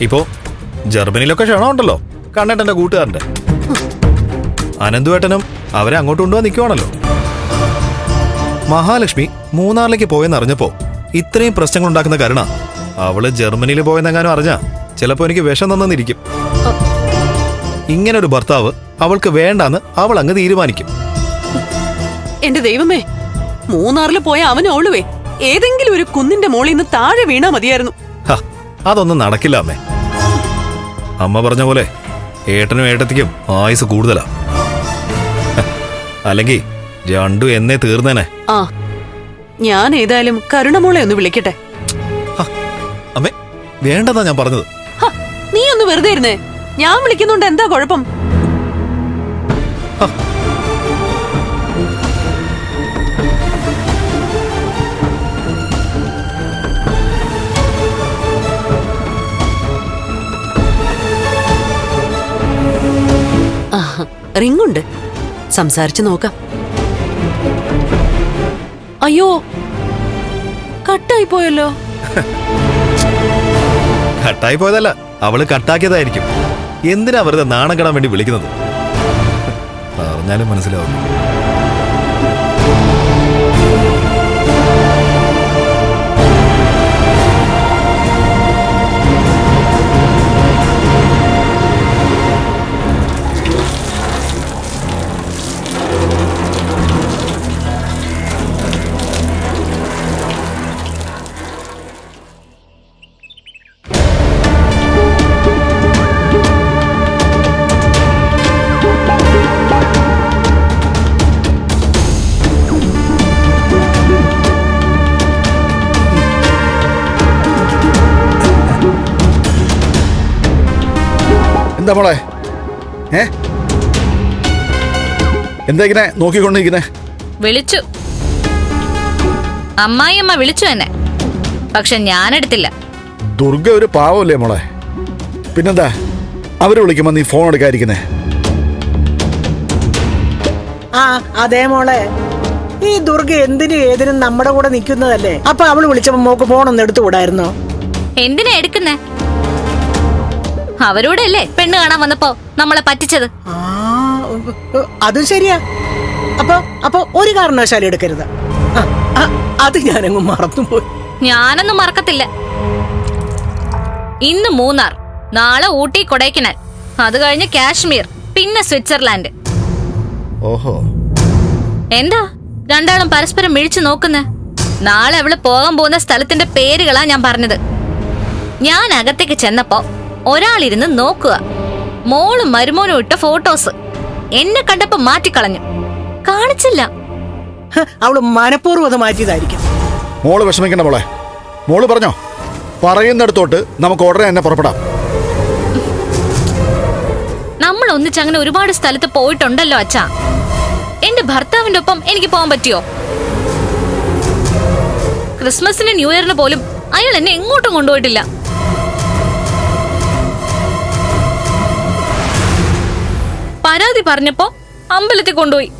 ഇപ്പോ ജർമ്മനിയിലൊക്കെ ക്ഷണമുണ്ടല്ലോ കണ്ണേട്ടന്റെ കൂട്ടുകാരന്റെ അനന്തുവേട്ടനും അവരെ അങ്ങോട്ട് കൊണ്ടുപോകാൻ നിൽക്കുവാണല്ലോ മഹാലക്ഷ്മി മൂന്നാറിലേക്ക് പോയെന്ന് അറിഞ്ഞപ്പോ ഇത്രയും പ്രശ്നങ്ങൾ ഉണ്ടാക്കുന്ന കരുണ അവൾ ജർമ്മനിയിൽ പോയെന്നെങ്ങാനും അറിഞ്ഞാ ചിലപ്പോ എനിക്ക് വിഷം തന്നിരിക്കും. ഇങ്ങനെ ഒരു ഭർത്താവ് അവൾക്ക് വേണ്ടാന്ന് അവൾ അങ്ങ് തീരുമാനിക്കും. എന്റെ ദൈവമേ മൂന്നാറിൽ പോയ അവനോളുവേ ഏതെങ്കിലും ഒരു കുന്നിന്റെ മോളിൽ നിന്ന് താഴെ വീണാ മതിയായിരുന്നു. അതൊന്നും നടക്കില്ല അമ്മേ. അമ്മ പറഞ്ഞ പോലെ ഏട്ടനും ഏട്ടത്തിക്കും ആയുസ് കൂടുതലാ. അല്ലെങ്കിൽ രണ്ടു എന്നേ തീർന്നേനെ. ആ ഞാൻ ഏതായാലും കരുണമോളെ ഒന്ന് വിളിക്കട്ടെ. അമ്മേ വേണ്ടതാ ഞാൻ പറഞ്ഞത്. നീ ഒന്ന് വെറുതെ ഇരുന്നേ. ഞാൻ വിളിക്കുന്നുണ്ട് എന്താ കുഴപ്പം? റിങ്ങുണ്ട്. സംസാരിച്ചു നോക്കാം. അയ്യോ കട്ടായി പോയല്ലോ കട്ടായി പോയതല്ല അവൾ കട്ടാക്കിയതായിരിക്കും. എന്തിനാ വെറുതെ നാണം കെടാൻ വേണ്ടി വിളിക്കുന്നത്? പറഞ്ഞാലും മനസ്സിലാവും എന്താ മോളെ? ഏ? എന്താ ഇങ്ങനെ നോക്കിക്കൊണ്ടിരിക്കുന്നേ? വിളിച്ചു. അമ്മായിയമ്മ വിളിച്ചു എന്നെ. പക്ഷെ ഞാനെടുത്തില്ല. ദുർഗ ഒരു പാവമല്ലേ മോളെ? പിന്നെന്താ? അവർ വിളിക്കുമ്പോ നീ ഫോൺ എടുക്കാതിരിക്കുന്നേ. ആ അതേ മോളെ. ഈ ദുർഗ എന്തിനും ഏതിനും നമ്മുടെ കൂടെ നിൽക്കുന്നതല്ലേ? അപ്പൊ അവൾ വിളിച്ചപ്പോ മോക്ക് ഫോണൊന്നും എടുത്തുകൂടായിരുന്നോ? എന്തിനാ എടുക്കുന്നേ? അവരോടെ അല്ലേ പെണ്ണ് കാണാൻ വന്നപ്പോ നമ്മളെ പറ്റിച്ചത്? അതും ശരിയാ. അപ്പൊ അപ്പൊ ഒരു കാരണവശാലും എടുക്കരുത്. അത് ഞാനങ്ങ് മറന്നുപോയി. ഞാനൊന്നും മറക്കത്തില്ല. ഇന്ന് മൂന്നാർ നാളെ ഊട്ടി കൊടൈക്കനാൽ അത് കഴിഞ്ഞ് കാശ്മീർ പിന്നെ സ്വിറ്റ്സർലാൻഡ്. ഓഹോ. എന്താ? രണ്ടാളും പരസ്പരം മിഴിച്ചു നോക്കുന്നേ? നാളെ അവൾ പോകാൻ പോകുന്ന സ്ഥലത്തിന്റെ പേരുകളാ ഞാൻ പറഞ്ഞത്. ഞാൻ അകത്തേക്ക് ചെന്നപ്പോ ഒരാളിരുന്ന് നോക്കുക. മോളും മരുമോനും ഇട്ട ഫോട്ടോസ്. എന്നെ കണ്ടപ്പോ മാറ്റിക്കളഞ്ഞു. കാണിച്ചില്ല. അവൾ മനഃപൂർവം അത് മാറ്റിയതായിരിക്കും. മോൾ വിഷമിക്കണ്ട മോളെ. മോൾ പറഞ്ഞോ? പറയുന്നിടത്തോട്ട് നമുക്ക് ഉടനെ തന്നെ പുറപ്പെടാം. നമ്മൾ ഒന്നിച്ച് അങ്ങനെ ഒരുപാട് സ്ഥലത്ത് പോയിട്ടുണ്ടല്ലോ അച്ഛാ. എന്റെ ഭർത്താവിന്റെ ഒപ്പം എനിക്ക് പോകാൻ പറ്റിയോ? ക്രിസ്മസിന് ന്യൂ ഇയറിന് പോലും അയാൾ എന്നെ എങ്ങോട്ടും കൊണ്ടുപോയിട്ടില്ല. പരാതി പറഞ്ഞപ്പോ അമ്പലത്തിൽ കൊണ്ടുപോയി.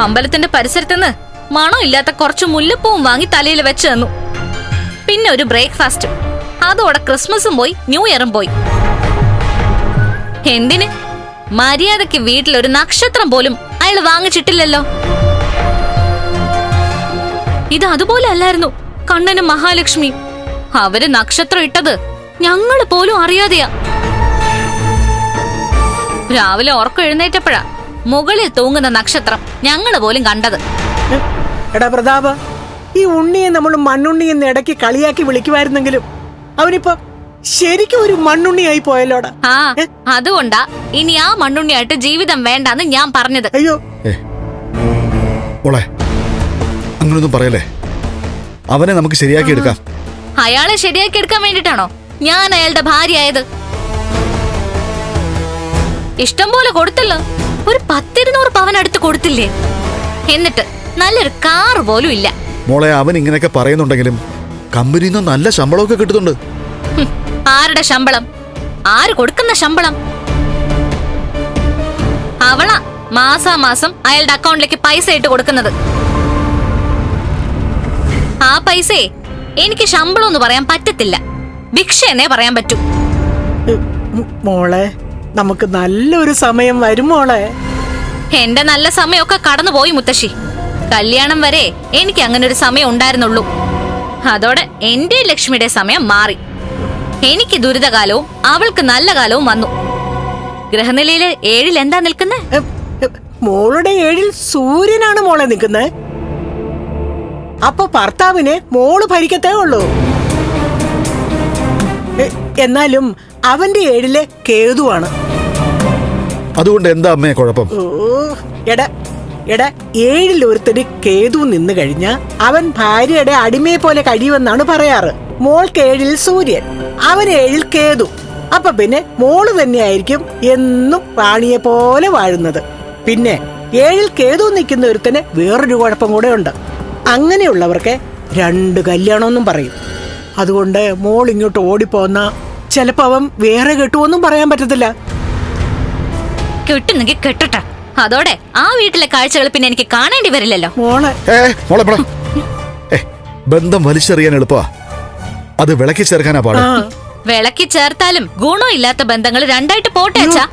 അമ്പലത്തിന്റെ പരിസരത്തുനിന്ന് മണം ഇല്ലാത്ത കുറച്ച് മുല്ലപ്പൂവും വാങ്ങി തലയിൽ വെച്ച് തന്നു. പിന്നെ ഒരു ബ്രേക്ക്ഫാസ്റ്റും. അതോടെ ക്രിസ്മസും പോയി ന്യൂ ഇയറും പോയി. എന്തിന്? മര്യാദയ്ക്ക് വീട്ടിലൊരു നക്ഷത്രം പോലും അയാൾ വാങ്ങിച്ചിട്ടില്ലല്ലോ. ഇത് അതുപോലെ അല്ലായിരുന്നു കണ്ണനും മഹാലക്ഷ്മി അവർ നക്ഷത്രം ഇട്ടത് ഞങ്ങൾ പോലും അറിയാതെയാ. രാവിലെ ഉറക്കം എഴുന്നേറ്റപ്പോഴാ മുകളിൽ തൂങ്ങുന്ന നക്ഷത്രം ഞങ്ങൾ പോലും കണ്ടത്. എടാ പ്രതാപ ഈ ഉണ്ണിയെ നമ്മൾ മണ്ണുണ്ണി എന്ന് ഇടയ്ക്ക് കളിയാക്കി വിളിക്കുമായിരുന്നെങ്കിലും അവനിപ്പോ ശരിക്കും ഒരു മണ്ണുണ്ണിയായി പോയല്ലോടാ. ആ അതുകൊണ്ടാ ഇനി ആ മണ്ണുണ്ണിയായിട്ട് ജീവിതം വേണ്ടെന്ന് ഞാൻ പറഞ്ഞത്. അയ്യോ. ഓളെ അങ്ങനൊന്നും പറയല്ലേ? അവനെ നമുക്ക് ശരിയാക്കി എടുക്കാം അയാളെ ശരിയാക്കി എടുക്കാൻ വേണ്ടിട്ടാണോ ഞാൻ അയാളുടെ ഭാര്യയായത്. ഇഷ്ടം പോലെ കൊടുത്തല്ലോ. ഒരു പത്തിരുന്നൂറ് പവൻ അടുത്ത് കൊടുത്തില്ലേ? എന്നിട്ട് നല്ലൊരു കാർ പോലും ഇല്ല. മോളെ അവൻ ഇങ്ങനെയൊക്കെ പറയുന്നുണ്ടെങ്കിലും കമ്പനിയിൽ നിന്ന് നല്ല ശമ്പളമൊക്കെ കിട്ടുന്നുണ്ട്. ഹും, ആരുടെ ശമ്പളം? ആര് കൊടുക്കുന്ന ശമ്പളം? അവളാ മാസാമാസം അയാളുടെ അക്കൗണ്ടിലേക്ക് പൈസ ഇട്ട് കൊടുക്കുന്നത്. ആ പൈസയെ എനിക്ക് ശമ്പളം എന്ന് പറയാൻ പറ്റത്തില്ല. ഭിക്ഷ എന്നേ പറയാൻ പറ്റൂ. ഉം, മോളെ നമുക്ക് നല്ലൊരു സമയം വരുമോളെ എന്റെ നല്ല സമയമൊക്കെ കടന്നുപോയി മുത്തശ്ശി. കല്യാണം വരെ എനിക്ക് അങ്ങനെ ഒരു സമയം ഉണ്ടായിരുന്നുള്ളൂ. അതോടെ എന്റെ ലക്ഷ്മിയുടെ സമയം മാറി. എനിക്ക് ദുരിതകാലവും അവൾക്ക് നല്ല കാലവും വന്നു. ഗ്രഹനിലയിൽ ഏഴിൽ എന്താ നിൽക്കുന്നേ? എ, എ, മോളുടെ ഏഴിൽ സൂര്യനാണ് മോളെ നിൽക്കുന്നത് അപ്പൊ ഭർത്താവിനെ മോൾ ഭരിക്കത്തേ ഉള്ളൂ. എന്നാലും അവന്റെ ഏഴിലെ കേതുവാണ്. അതുകൊണ്ട് എന്താ അമ്മേ കുഴപ്പം? എടാ എടാ ഏഴിൽ ഒരുത്തന് കേതു നിന്ന് കഴിഞ്ഞ അവൻ ഭാര്യയുടെ അടിമയെ പോലെ കഴിയുമെന്നാണ് പറയാറ്. മോൾക്ക് ഏഴിൽ സൂര്യൻ അവൻ ഏഴിൽ കേതു. അപ്പൊ പിന്നെ മോൾ തന്നെയായിരിക്കും എന്നും റാണിയെ പോലെ വാഴുന്നത്. പിന്നെ ഏഴിൽ കേതു നിൽക്കുന്ന ഒരുത്തന് വേറൊരു കുഴപ്പം കൂടെ ഉണ്ട്. അങ്ങനെയുള്ളവർക്ക് രണ്ട് കല്യാണമെന്നും പറയും. അതുകൊണ്ട് മോൾ ഇങ്ങോട്ട് ഓടിപ്പോന്ന ചിലപ്പോ അവൻ വേറെ കെട്ടുവെന്നും പറയാൻ പറ്റത്തില്ല. കെട്ടുന്നെങ്കിൽ കെട്ടട്ടെ. അതോടെ ആ വീട്ടിലെ കാഴ്ചകൾ പിന്നെ എനിക്ക് കാണേണ്ടി വരില്ലല്ലോ. മോളെ. ഏ മോളെ പോടാ. ഏ ബന്ധം വലിച്ചെറിയാൻ എളുപ്പമാ അത് വിളക്കി ചേർക്കാനാ പാട്. ആ. വിളക്കി ചേർത്താലും ഗുണമില്ലാത്ത ബന്ധങ്ങൾ രണ്ടായിട്ട് പോട്ടെ അച്ഛാ.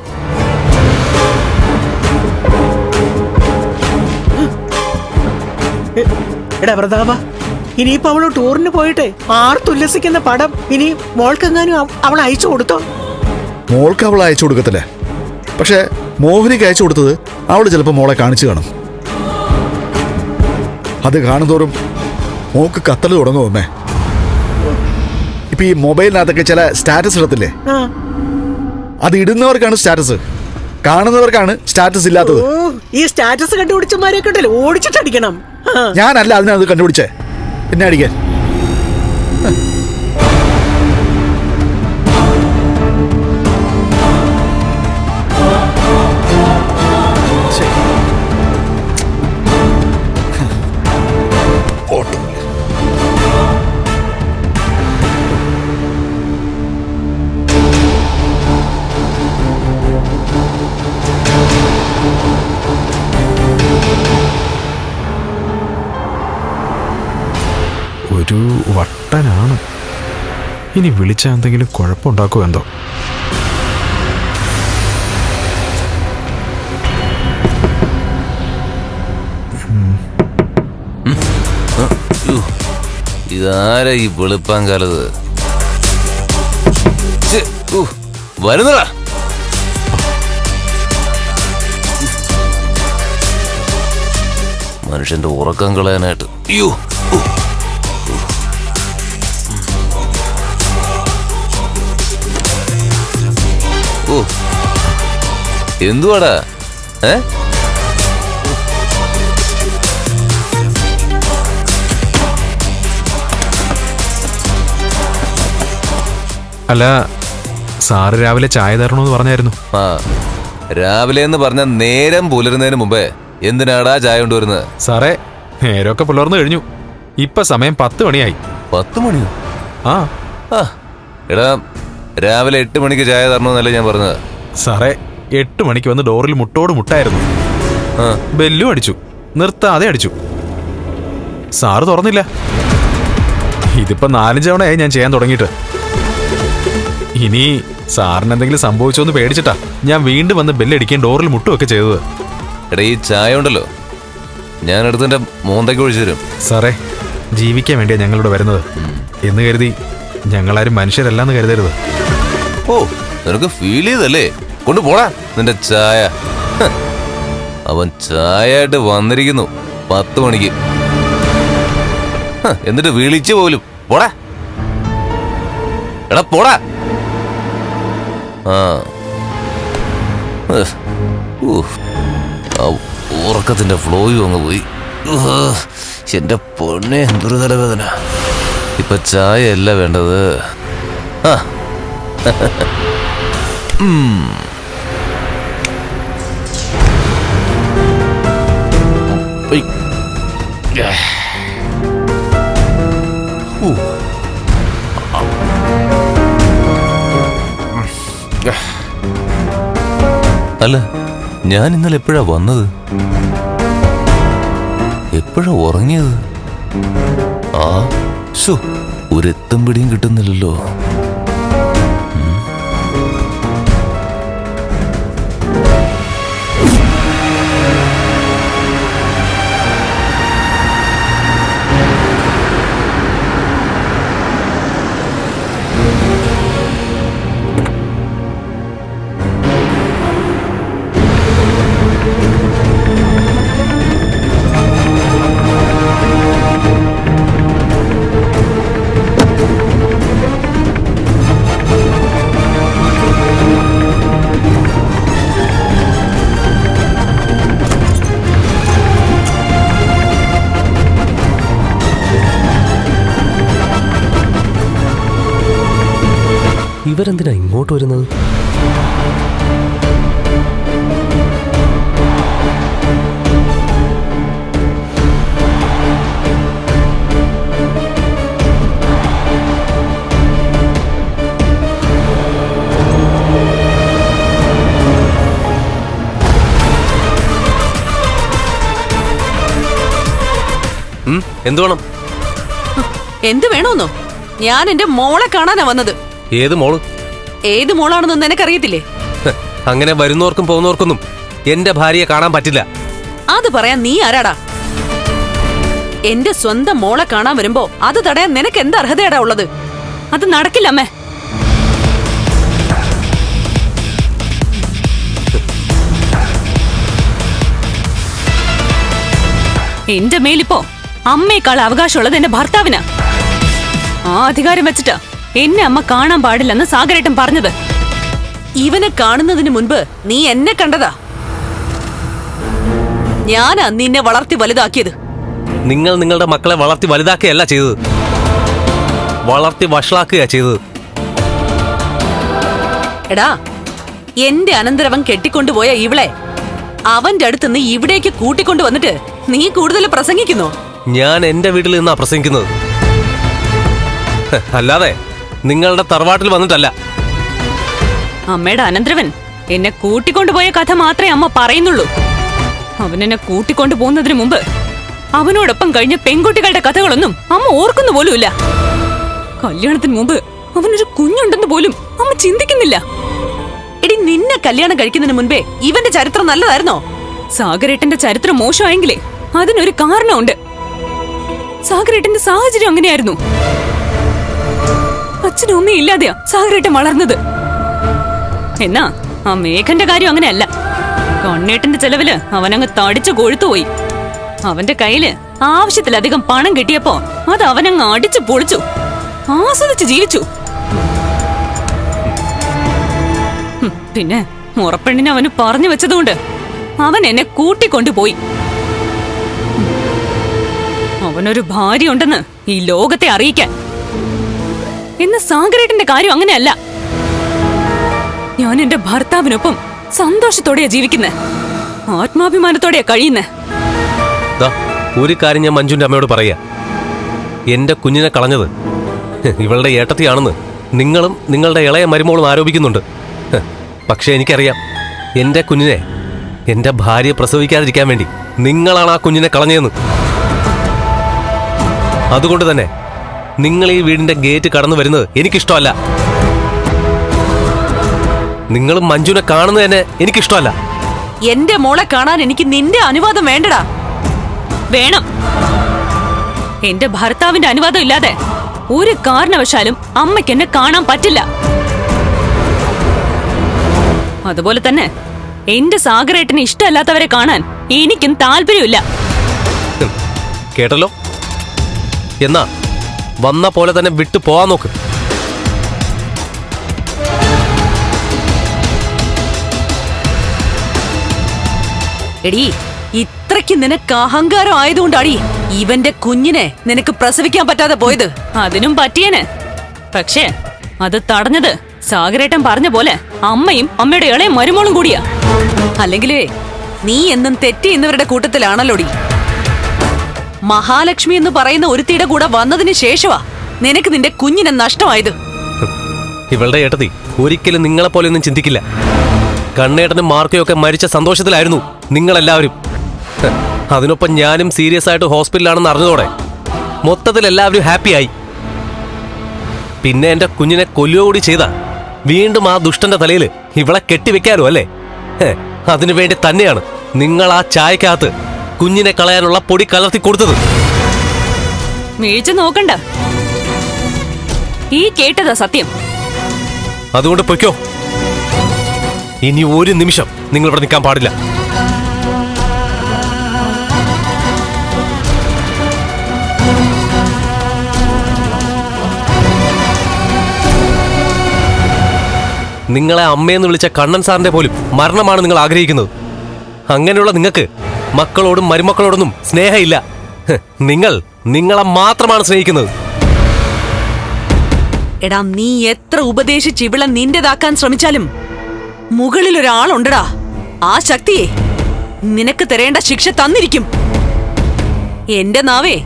എ- എടാ പ്രതാപ. ഇനിയിപ്പോ അവൾ ടൂറിന് പോയിട്ട് ആർത്തുല്ലസിക്കുന്ന പടം ഇനി മോൾക്കെങ്ങാനും അവ- അവൾ അയച്ചു കൊടുത്തോ? മോൾക്ക് അവൾ അയച്ചു കൊടുക്കത്തില്ല? പക്ഷെ മോഹിനിക്ക് അയച്ചു കൊടുത്തത് അവൾ ചിലപ്പോൾ മോളെ കാണിച്ചു കാണും. അത് കാണുന്തോറും മോക്ക് കത്തൽ തുടങ്ങും അമ്മേ. ഇപ്പൊ ഈ മൊബൈലിനകത്തൊക്കെ ചില സ്റ്റാറ്റസ് ഇടത്തില്ലേ? അത് ഇടുന്നവർക്കാണ് സ്റ്റാറ്റസ്. കാണുന്നവർക്കാണ് സ്റ്റാറ്റസ് ഇല്ലാത്തത്. ഈ സ്റ്റാറ്റസ് കണ്ടുപിടിച്ചമാരെ കണ്ടല്ലോ ഓടിച്ചിട്ടടിക്കണം. ഞാനല്ല അതിനത് കണ്ടുപിടിച്ചേ. പിന്നെ അടിക്കാൻ. ഒരു വട്ടനാണ്. ഇനി വിളിച്ച എന്തെങ്കിലും കുഴപ്പമുണ്ടാക്കുമോ എന്തോ? ഇതാരാ ഈ വെളുപ്പാൻ കാലത് വരുന്നടാ. മനുഷ്യന്റെ ഉറക്കം കളയാനായിട്ട്. അയ്യോ എന്തുവാടാ? ഏ? അല്ല സാറ് രാവിലെ ചായ തരണമെന്ന് പറഞ്ഞായിരുന്നു. ആ രാവിലെ എന്ന് പറഞ്ഞ നേരം പുലരുന്നതിന് മുമ്പേ എന്തിനാടാ ചായ കൊണ്ടുവരുന്നത്? സാറേ നേരമൊക്കെ പുലർന്നു കഴിഞ്ഞു. ഇപ്പൊ സമയം പത്ത് മണിയായി. പത്ത് മണിയോ? ആ. ആ എടാ രാവിലെ എട്ട് മണിക്ക് ചായ തരണമെന്നല്ലേ ഞാൻ പറഞ്ഞത്. സാറേ എട്ട് മണിക്ക് വന്ന് ഡോറിൽ മുട്ടോട് മുട്ടായിരുന്നു. ബെല്ലും അടിച്ചു. നിർത്താതെ അടിച്ചു. സാറ് തുറന്നില്ല. ഇതിപ്പോ നാലഞ്ച് തവണയായി ഞാൻ ചെയ്യാൻ തുടങ്ങിയിട്ട്. ഇനി സാറിന് എന്തെങ്കിലും സംഭവിച്ചോ എന്ന് പേടിച്ചിട്ടാ ഞാൻ വീണ്ടും വന്ന് ബെല്ലടിക്കാൻ ഡോറിൽ മുട്ടുമൊക്കെ ചെയ്തത്. എടാ ഈ ചായ ഉണ്ടല്ലോ. ഞാൻ എടുത്തെന്റെ മോന്തയ്ക്ക് ഒഴിച്ചു തരും. സാറേ ജീവിക്കാൻ വേണ്ടിയാ ഞങ്ങളിവിടെ വരുന്നത്. എന്ന് കരുതി ഞങ്ങളാരും മനുഷ്യരല്ലെന്ന് കരുതരുത്. ഓ നിനക്ക് ഫീൽ ചെയ്തല്ലേ കൊണ്ടുപോടാ. നിന്റെ ചായ. അവൻ ചായയായിട്ട് വന്നിരിക്കുന്നു. പത്ത് മണിക്ക്. എന്നിട്ട് വിളിച്ചു പോലും. പോടാ. എടാ പോടാ. ആ. ഉറക്കത്തിന്റെ ഫ്ലോയും അങ്ങ് പോയി. എന്റെ പൊന്നെ എന്തൊരു തലവേദന. ഇപ്പൊ ചായ അല്ല വേണ്ടത് ആ അല്ല ഞാൻ ഇന്നലെ എപ്പോഴാ വന്നത്? എപ്പോഴാ ഉറങ്ങിയത്? ആ ഒരെത്തും പിടിയും കിട്ടുന്നില്ലല്ലോ. ഇങ്ങോട്ട് വരുന്നത്? എന്ത് വേണം? എന്ത് വേണോന്നോ? ഞാൻ എന്റെ മോളെ കാണാനാ വന്നത്. ഏത് മോൾ? ഏത് മോളാണെന്ന് നിനക്കറിയത്തില്ലേ? അങ്ങനെ വരുന്നവർക്കും പോകുന്നവർക്കൊന്നും എന്റെ ഭാര്യയെ കാണാൻ പറ്റില്ല. അത് പറയാൻ നീ ആരാടാ? എന്റെ സ്വന്തം മോളെ കാണാൻ വരുമ്പോ അത് തടയാൻ നിനക്ക് എന്ത് അർഹതയാടാ ഉള്ളത്? അത് നടക്കില്ല അമ്മേ. എന്റെ മേലിപ്പോ അമ്മയെക്കാൾ അവകാശമുള്ളത് എന്റെ ഭർത്താവിനാ. ആ അധികാരം വെച്ചിട്ടാ. എന്നെ അമ്മ കാണാൻ പാടില്ലെന്ന് സാഗരേട്ടൻ പറഞ്ഞത്. ഇവനെ കാണുന്നതിന് മുൻപ് നീ എന്നെ കണ്ടതാ. ഞാനാ നിന്നെ വളർത്തി വലുതാക്കിയത്. നിങ്ങൾ നിങ്ങളുടെ മക്കളെ വളർത്തി വലുതാക്കുകയല്ല ചെയ്തത്. വളർത്തി വഷളാക്കുകയാ ചെയ്തത്. എടാ എന്റെ അനന്തരവൻ കെട്ടിക്കൊണ്ടുപോയ ഇവളെ അവന്റെ അടുത്ത് നീ ഇവിടേക്ക് കൂട്ടിക്കൊണ്ടു വന്നിട്ട് നീ കൂടുതൽ പ്രസംഗിക്കുന്നു? ഞാൻ എന്റെ വീട്ടിൽ നിന്നാ പ്രസംഗിക്കുന്നത്. ഹ്, അല്ലാതെ നിങ്ങളുടെ തറവാട്ടിൽ വന്നിട്ടല്ല. അമ്മയുടെ അനന്തരവൻ എന്നെ കൂട്ടിക്കൊണ്ടുപോയ കഥ മാത്രമേ അമ്മ പറയുന്നുള്ളൂ. അവൻ എന്നെ കൂട്ടിക്കൊണ്ടു പോകുന്നതിന് മുമ്പ് അവനോടൊപ്പം കഴിഞ്ഞ പെൺകുട്ടികളുടെ കഥകളൊന്നും അമ്മ ഓർക്കുന്നു പോലുമില്ല. കല്യാണത്തിന് മുമ്പ് അവനൊരു കുഞ്ഞുണ്ടെന്ന് പോലും അമ്മ ചിന്തിക്കുന്നില്ല. എടി നിന്നെ കല്യാണം കഴിക്കുന്നതിന് മുൻപേ ഇവന്റെ ചരിത്രം നല്ലതായിരുന്നോ? സാഗരേട്ടന്റെ ചരിത്രം മോശമായെങ്കിലേ അതിനൊരു കാരണമുണ്ട്. സാഗരേട്ടന്റെ സാഹചര്യം അങ്ങനെയായിരുന്നു. അച്ഛനും അമ്മയും ഇല്ലാതെയാ സാഗരേട്ടൻ വളർന്നത്. എന്നാ ആ മേഘന്റെ കാര്യം അങ്ങനെയല്ല. കണ്ണേട്ടന്റെ ചെലവിൽ അവനങ്ങ് തടിച്ചു കൊഴുത്തുപോയി അവന്റെ കയ്യിൽ ആവശ്യത്തിലധികം പണം കിട്ടിയപ്പോ അത് അവനങ്ങ് അടിച്ചു പൊളിച്ചു. ആസ്വദിച്ച് ജീവിച്ചു. പിന്നെ മുറപ്പെണ്ണിനെ അവന് പറഞ്ഞു വെച്ചതുകൊണ്ട് അവൻ എന്നെ കൂട്ടിക്കൊണ്ടുപോയി. അവനൊരു ഭാര്യ ഉണ്ടെന്ന് ഈ ലോകത്തെ അറിയിക്കാൻ. ഇന്ന് സാഗരേട്ടന്റെ കാര്യം അങ്ങനെയല്ല. ഞാൻ എന്റെ ഭർത്താവിനൊപ്പം സന്തോഷത്തോടെയാ ജീവിക്കുന്നത് ആത്മാഭിമാനത്തോടെയാ കഴിയുന്നേ. ദാ ഒരു കാര്യം ഞാൻ മഞ്ജുന്റെ അമ്മയോട് പറയാ. എന്റെ കുഞ്ഞിനെ കളഞ്ഞത് ഇവളുടെ ഏട്ടത്തിയാണെന്ന് നിങ്ങളും നിങ്ങളുടെ ഇളയ മരുമോളും ആരോപിക്കുന്നുണ്ട്. പക്ഷേ എനിക്കറിയാം എന്റെ കുഞ്ഞിനെ എന്റെ ഭാര്യ പ്രസവിക്കാതിരിക്കാൻ വേണ്ടി നിങ്ങളാണ് ആ കുഞ്ഞിനെ കളഞ്ഞതെന്ന്. അതുകൊണ്ട് തന്നെ നിങ്ങൾ ഈ വീടിന്റെ ഗേറ്റ് കടന്നു വരുന്നത് എനിക്കിഷ്ടമല്ല. നിങ്ങൾ മഞ്ജുനെ കാണുന്നത് തന്നെ എനിക്കിഷ്ടമല്ല. എന്റെ മോളെ കാണാൻ എനിക്ക് നിന്റെ അനുവാദം വേണ്ടടാ. വേണം. എന്റെ ഭർത്താവിന്റെ അനുവാദം ഇല്ലാതെ ഒരു കാരണവശാലും അമ്മയ്ക്ക് എന്നെ കാണാൻ പറ്റില്ല. അതുപോലെ തന്നെ എന്റെ സാഗരേട്ടന് ഇഷ്ടമല്ലാത്തവരെ കാണാൻ എനിക്കും താല്പര്യമില്ല. കേട്ടല്ലോ? എന്നാ വന്ന പോലെ തന്നെ വിട്ടു പോവാൻ നോക്ക്. എടി ഇത്രയ്ക്ക് നിനക്ക് അഹങ്കാരം ആയതുകൊണ്ടാടി ഇവന്റെ കുഞ്ഞിനെ നിനക്ക് പ്രസവിക്കാൻ പറ്റാതെ പോയത്. അതിനും പറ്റിയന്. പക്ഷേ അത് തടഞ്ഞത് സാഗരേട്ടൻ പറഞ്ഞ പോലെ അമ്മയും അമ്മയുടെ ഇളയ മരുമോളും കൂടിയാ. അല്ലെങ്കിലേ നീ എന്നും തെറ്റി എന്നിവരുടെ കൂട്ടത്തിലാണല്ലോടി. മഹാലക്ഷ്മി എന്ന് പറയുന്ന ഒരുത്തിയുടെ കൂടെ വന്നതിന് ശേഷമാ നിനക്ക് നിന്റെ കുഞ്ഞിനെ നഷ്ടമായത്. ഇവളുടെ ഏട്ടതി ഒരിക്കലും നിങ്ങളെ പോലെയൊന്നും ചിന്തിക്കില്ല. കണ്ണേട്ടനും മാർക്കയും ഒക്കെ മരിച്ച സന്തോഷത്തിലായിരുന്നു നിങ്ങളെല്ലാവരും. അതിനൊപ്പം ഞാനും സീരിയസ് ആയിട്ട് ഹോസ്പിറ്റലാണെന്ന് അറിഞ്ഞതോടെ മൊത്തത്തിൽ എല്ലാവരും ഹാപ്പിയായി. പിന്നെ എന്റെ കുഞ്ഞിനെ കൊല്ലുക കൂടി ചെയ്ത വീണ്ടും ആ ദുഷ്ടന്റെ തലയിൽ ഇവളെ കെട്ടിവെക്കാലോ അല്ലേ? അതിനുവേണ്ടി അതിനു വേണ്ടി തന്നെയാണ് നിങ്ങൾ ആ ചായക്കകത്ത് കുഞ്ഞിനെ കളയാനുള്ള പൊടി കലർത്തി കൊടുത്തത്. വീഴ്ച നോക്കണ്ട. ഈ കേട്ടതാ സത്യം. അതുകൊണ്ട് പൊയ്ക്കോ. ഇനി ഒരു നിമിഷം നിങ്ങൾ ഇവിടെ നിൽക്കാൻ പാടില്ല. നിങ്ങളെ അമ്മയെന്ന് വിളിച്ച കണ്ണൻ സാറിന്റെ പോലും മരണമാണ് നിങ്ങൾ ആഗ്രഹിക്കുന്നത്. അങ്ങനെയുള്ള നിങ്ങൾക്ക് മക്കളോടും മരുമക്കളോടൊന്നും സ്നേഹമില്ല. നിങ്ങൾ നിങ്ങളെ മാത്രമാണ് സ്നേഹിക്കുന്നത്. എടാ നീ എത്ര ഉപദേശിച്ച് ഇവിളെ നിന്റേതാക്കാൻ ശ്രമിച്ചാലും മുകളിൽ ഒരാളുണ്ടടാ ആ ശക്തിയെ നിനക്ക് തരേണ്ട ശിക്ഷ തന്നിരിക്കും. എന്റെ നാവേ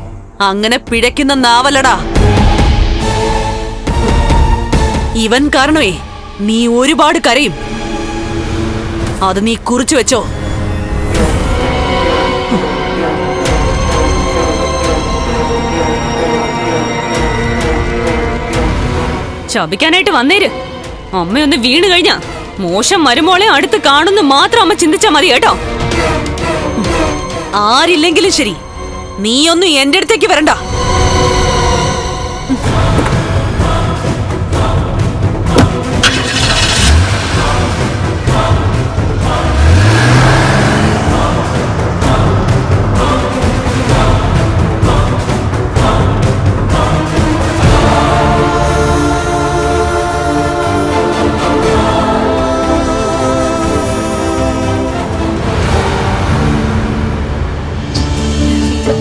അങ്ങനെ പിഴയ്ക്കുന്ന നാവല്ലടാ. ഇവൻ കാരണമേ നീ ഒരുപാട് കരയും. അത് നീ കുറിച്ചു വെച്ചോ. ശപിക്കാനായിട്ട് വന്നേര്. അമ്മയൊന്ന് വീണ് കഴിഞ്ഞാ മോശം മരുമോളെ അടുത്ത് കാണുന്നു മാത്രം അമ്മ ചിന്തിച്ചാ മതി കേട്ടോ. ആരില്ലെങ്കിലും ശരി. നീയൊന്നും എന്റെ അടുത്തേക്ക് വരണ്ട.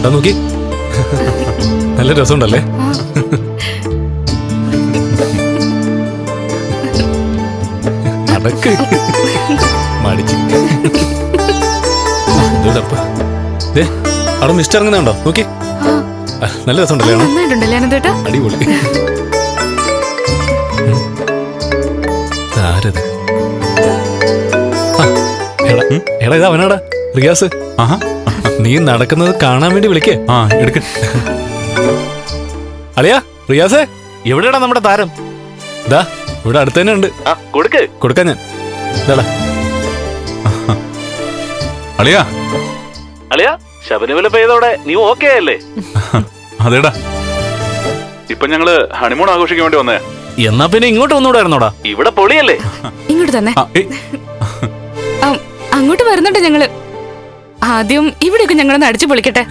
നോക്കി. നല്ല രസമുണ്ടല്ലേ? മടിച്ച് ദേ, അവിടെ മിസ്റ്റർ ഇറങ്ങുന്നുണ്ടോ? നോക്കി. നല്ല രസമുണ്ടല്ലേ അടിപൊളി. ആരത് എടാ ഇത് അവനാടാ റിയാസ്. ആഹാ. നീ നടക്കുന്നത് കാണാൻ വേണ്ടി വിളിക്കേ. ആ എടുക്ക. അളിയാ റിയാസേ? എവിടെയാണ് നമ്മുടെ താരം? ദാ ഇവിടെ അടുത്ത് തന്നെ ഉണ്ട്. ആ കൊടുക്ക്. കൊടുക്കാൻ ഞാൻ. ഇതാടാ അളിയാ. അളിയാ ശബരിമല പെയ്തോടെ നീ ഓക്കെ അല്ലേ? അതേടാ. ഇപ്പൊ ഞങ്ങൾ ഹണിമൂൺ ആഘോഷിക്കാൻ വേണ്ടി വന്നേ. എന്നാ പിന്നെ ഇങ്ങോട്ട് വന്നുകൂടായിരുന്നോടാ ഇവിടെ പൊളിയല്ലേ? ഇങ്ങോട്ട് തന്നെ. അങ്ങോട്ട് വരുന്നുണ്ട് ഞങ്ങൾ. ആദ്യം ഇവിടെയൊക്കെ ഞങ്ങളൊന്ന് അടിച്ചു പൊളിക്കട്ടെ.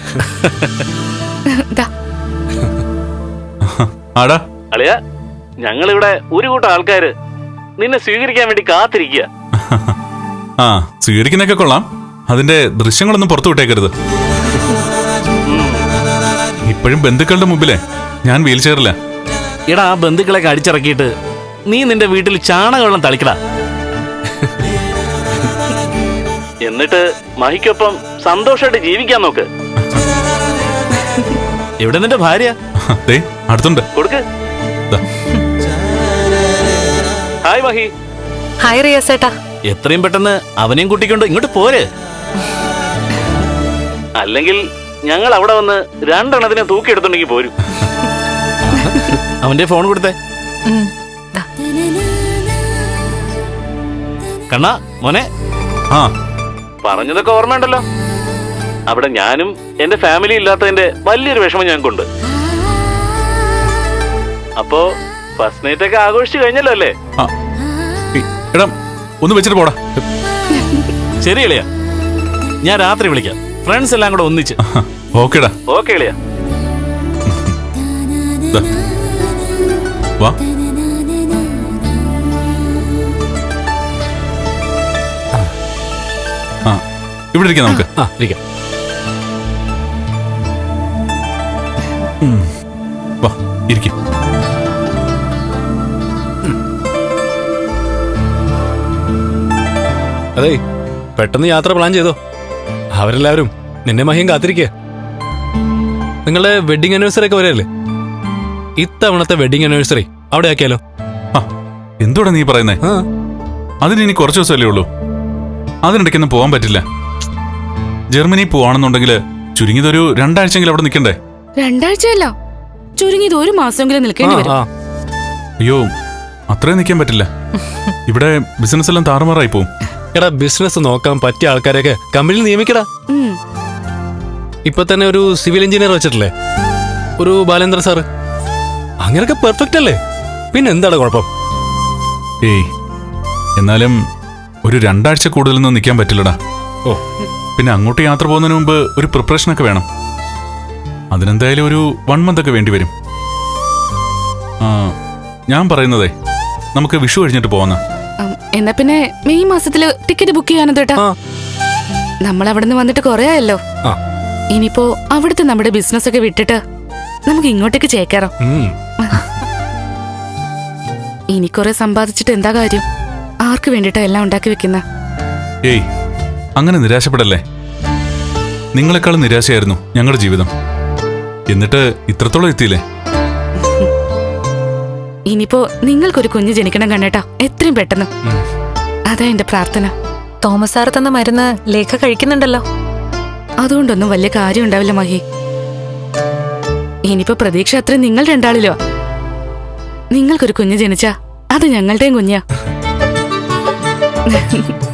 ദാ, ആടാ. അളിയാ ഞങ്ങളിവിടെ ഒരു കൂട്ടം ആൾക്കാര്. നിന്നെ സ്വീകരിക്കാൻ വേണ്ടി കാത്തിരിക്കുക ആ സ്വീകരിക്കുന്നൊക്കെ കൊള്ളാം. അതിന്റെ ദൃശ്യങ്ങളൊന്നും പുറത്തു വിട്ടേക്കരുത്. ഇപ്പോഴും ബന്ധുക്കളുടെ മുമ്പിലെ ഞാൻ വീൽ ചെയറില്ല എടാ ആ ബന്ധുക്കളെ അടിച്ചിറക്കിയിട്ട് നീ നിന്റെ വീട്ടിൽ ചാണകവെള്ളം തളിക്കടാ. എന്നിട്ട് മഹിക്കൊപ്പം സന്തോഷമായിട്ട് ജീവിക്കാൻ നോക്ക്. എവിടെ നിന്റെ ഭാര്യ? ദേ അടുത്തുണ്ട്. കൊടുക്ക്. ദാ. ഹായ് മഹി. ഹായ് റിയാസേട്ടാ എത്രയും പെട്ടെന്ന് അവനെയും കൂട്ടിക്കൊണ്ട് ഇങ്ങോട്ട് പോര്. അല്ലെങ്കിൽ ഞങ്ങൾ അവിടെ വന്ന് രണ്ടെണ്ണത്തിനെ തൂക്കിയെടുത്തുണ്ടെങ്കിൽ പോരും. അവന്റെ ഫോൺ കൊടുത്തേ. ഉം, ദാ. കണ്ണാ മോനെ. ആ. പറഞ്ഞതൊക്കെ ഓർമ്മയുണ്ടല്ലോ. അവിടെ ഞാനും എന്റെ ഫാമിലി ഇല്ലാത്തതിന്റെ വലിയൊരു വിഷമം ഞങ്ങൾക്കുണ്ട്. അപ്പോ ഫസ്റ്റ് നൈറ്റ് ഒക്കെ ആഘോഷിച്ചു കഴിഞ്ഞല്ലോ അല്ലേ? എടാ ഒന്ന് വെച്ചിട്ട് പോടാ. ശരി ഇളിയ ഞാൻ രാത്രി വിളിക്കാം. ഫ്രണ്ട്സ് എല്ലാം കൂടെ ഒന്നിച്ച്. ഓക്കേടാ. ഓക്കെ ഇളിയ വാ. ഇവിടെ ഇരിക്കാം നമുക്ക്. ആ ഇരിക്കാം. വാ ഇരിക്കും. അതെ പെട്ടെന്ന് യാത്ര പ്ലാൻ ചെയ്തോ? അവരെല്ലാവരും നിന്നെ മഹിയും കാത്തിരിക്കുക നിങ്ങളുടെ വെഡിങ് ആനിവേഴ്സറി ഒക്കെ വരെയല്ലേ ഇത്തവണത്തെ വെഡിങ് ആനിവേഴ്സറി അവിടെ ആക്കിയാലോ? ആ എന്തുവാടാ നീ പറയുന്നേ? അതിന് ഇനി കുറച്ച് ദിവസമല്ലേ ഉള്ളൂ. അതിനിടയ്ക്കൊന്നും പോകാൻ പറ്റില്ല. ജർമ്മനി പോവാണെന്നുണ്ടെങ്കിൽ ചുരുങ്ങിയതൊരു രണ്ടാഴ്ചയെങ്കിലും അവിടെ നിൽക്കണ്ടേ? രണ്ടാഴ്ചയല്ല. ചുരുങ്ങിയത് ഒരു മാസമെങ്കിലും നിൽക്കേണ്ടി വരും. അയ്യോ അത്രയും നിൽക്കാൻ പറ്റില്ല. ഇവിടെ ബിസിനസ് എല്ലാം താറുമാറായി പോവും. എടാ ബിസിനസ് നോക്കാൻ പറ്റിയ ആൾക്കാരെയൊക്കെ കമ്പനിയിൽ നിയമിക്കടാ. ഉം, ഇപ്പൊ തന്നെ ഒരു സിവിൽ എഞ്ചിനീയർ വെച്ചിട്ടില്ലേ? ഒരു ബാലേന്ദ്ര സാറ്. അങ്ങനെയൊക്കെ പെർഫെക്റ്റ് അല്ലേ? പിന്നെ എന്താണ് കുഴപ്പം? ഏയ് എന്നാലും ഒരു രണ്ടാഴ്ച കൂടുതലൊന്നും നിൽക്കാൻ പറ്റില്ലടാ. ഓ. പിന്നെ അങ്ങോട്ട് യാത്ര പോകുന്നതിന് മുമ്പ് ഒരു പ്രിപ്പറേഷൻ ഒക്കെ വേണം. അതിനെന്തായാലും ഒരു വൺ മന്ത് ഒക്കെ വേണ്ടി വരും. ആ ഞാൻ പറയുന്നതേ നമുക്ക് വിഷു കഴിഞ്ഞിട്ട് പോവാന്ന. എന്നാ പിന്നെ മെയ് മാസത്തിൽ ടിക്കറ്റ് ബുക്ക് ചെയ്യാനോ ചേട്ടാ നമ്മൾ അവിടെ നിന്ന് വന്നിട്ട് കൊറേ ആയല്ലോ. ഇനിയിപ്പോ അവിടുത്തെ നമ്മുടെ ബിസിനസ് ഒക്കെ വിട്ടിട്ട് നമുക്ക് ഇങ്ങോട്ടേക്ക് ചേക്കേറാം. ഇനി കുറെ സമ്പാദിച്ചിട്ട് എന്താ കാര്യം? ആർക്ക് വേണ്ടിട്ടാ എല്ലാം ഉണ്ടാക്കി വെക്കുന്ന? ഏയ് അങ്ങനെ നിരാശപ്പെടല്ലേ? നിങ്ങളെക്കാളും നിരാശയായിരുന്നു ഞങ്ങളുടെ ജീവിതം. എന്നിട്ട് ഇത്രത്തോളം എത്തിയില്ലേ? ഇനിയിപ്പോ നിങ്ങൾക്കൊരു കുഞ്ഞ് ജനിക്കണം കണ്ണേട്ടാ. എത്രയും പെട്ടെന്ന്. അതാ എന്റെ പ്രാർത്ഥന. തോമസ് സാർ തന്ന മരുന്ന് ലേഖ കഴിക്കുന്നുണ്ടല്ലോ. അതുകൊണ്ടൊന്നും വലിയ കാര്യം ഉണ്ടാവില്ല മഹി. ഇനിയിപ്പോ പ്രതീക്ഷ അത്ര നിങ്ങൾ രണ്ടാളിലോ? നിങ്ങൾക്കൊരു കുഞ്ഞ് ജനിച്ചാ അത് ഞങ്ങളുടെയും കുഞ്ഞാ.